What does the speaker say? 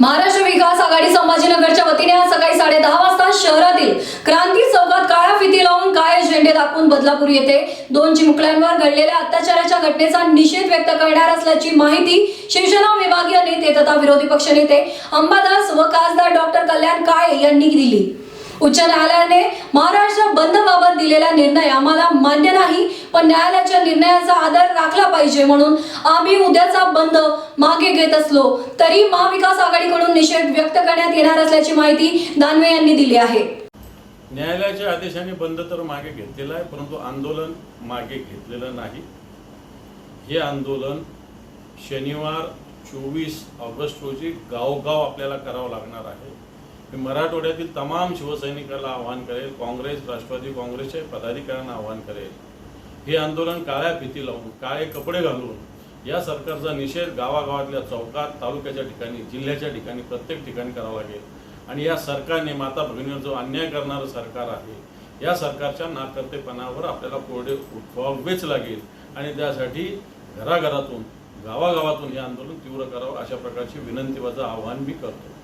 महाराष्ट्र विकास आघाडी संभाजीनगरच्या वतीने आज सकाळी साडे दहा वाजता शहरातील क्रांती चौकात काळ्या फिती लावून काळे झेंडे दाखवून बदलापूर येथे दोन चिमुकल्यांवर घडलेल्या अत्याचाराच्या घटनेचा निषेध व्यक्त करणार असल्याची माहिती शिवसेना विभागीय नेते तथा विरोधी पक्षनेते अंबादास व खासदार डॉक्टर कल्याण काळे यांनी दिली. उच्च न्यायालयाने महाराष्ट्र बंदबाबत दिलेला निर्णय आम्हाला मान्य नाही पण न्यायालयाच्या निर्णयाचा आदर राखला पाहिजे म्हणून आम्ही उद्याचा बंद मागे घेत असलो. तरी महाविकास आघाडीकडून निषेध व्यक्त करण्यात येणार असल्याची माहिती दानवे यांनी दिली आहे. न्यायालयाच्या आदेशाने बंद तर मागे घेतलेला आहे परंतु आंदोलन मागे घेतलेलं नाही. हे आंदोलन शनिवार चोवीस ऑगस्ट रोजी गावगाव आपल्याला करावं लागणार आहे. मी मराठवाड्यातील तमाम शिवसैनिकाला आवाहन करेल काँग्रेस राष्ट्रवादी काँग्रेसच्या पदाधिकाऱ्यांना आवाहन करेल. हे आंदोलन काळ्या भीती लावून काळे कपडे घालून या सरकारचा निषेध गावागावातल्या चौकात तालुक्याच्या ठिकाणी जिल्ह्याच्या ठिकाणी प्रत्येक ठिकाणी करावा लागेल. आणि या सरकारने माता भगिनीवर जो अन्याय करणारं सरकार आहे या सरकारच्या नाकर्तेपणावर आपल्याला कोरडे उठवावेच लागेल. आणि त्यासाठी घराघरातून गावागावातून हे आंदोलन तीव्र करावं अशा प्रकारची विनंती माझं आव्हान मी करतो.